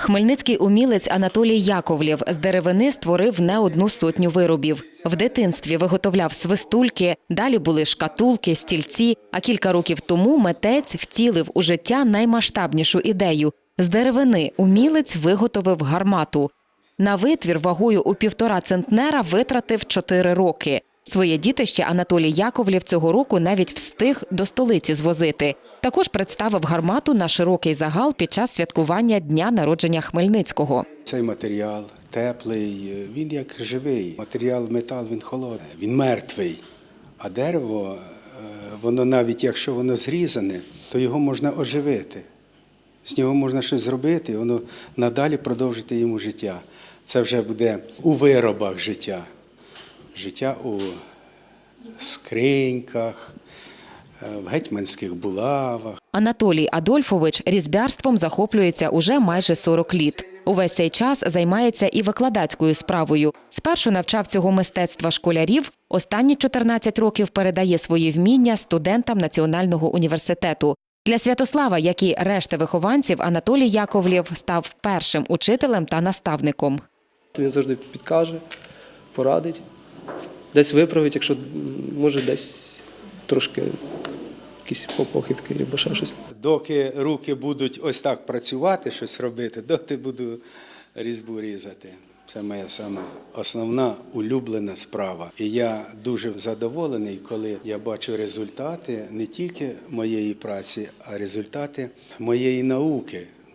Хмельницький умілець Анатолій Яковлєв з деревини створив не одну сотню виробів. В дитинстві виготовляв свистульки, далі були шкатулки, стільці. А кілька років тому митець втілив у життя наймасштабнішу ідею. З деревини умілець виготовив гармату. На витвір вагою у півтора центнера витратив чотири роки. Своє дітище Анатолій Яковлєв цього року навіть встиг до столиці звозити. Також представив гармату на широкий загал під час святкування дня народження Хмельницького. Цей матеріал теплий, він як живий. Матеріал метал він холодний, він мертвий. А дерево, е, воно навіть якщо воно зрізане, то його можна оживити. З нього можна щось зробити, воно надалі продовжити йому життя. Це вже буде у виробах життя. Життя у скриньках, е, в гетьманських булавах. Анатолій Адольфович різьбярством захоплюється уже майже 40 літ. Увесь цей час займається і викладацькою справою. Спершу навчав цього мистецтва школярів. Останні 14 років передає свої вміння студентам Національного університету. Для Святослава, як і решти вихованців, Анатолій Яковлєв став першим учителем та наставником. Він завжди підкаже, порадить, десь виправить, якщо може десь трошки якісь похибки або ще щось. Доки руки будуть ось так працювати, щось робити, доти буду різьбу різати. Це моя сама основна улюблена справа. І я дуже задоволений, коли я бачу результати не тільки моєї праці, а результати моєї науки.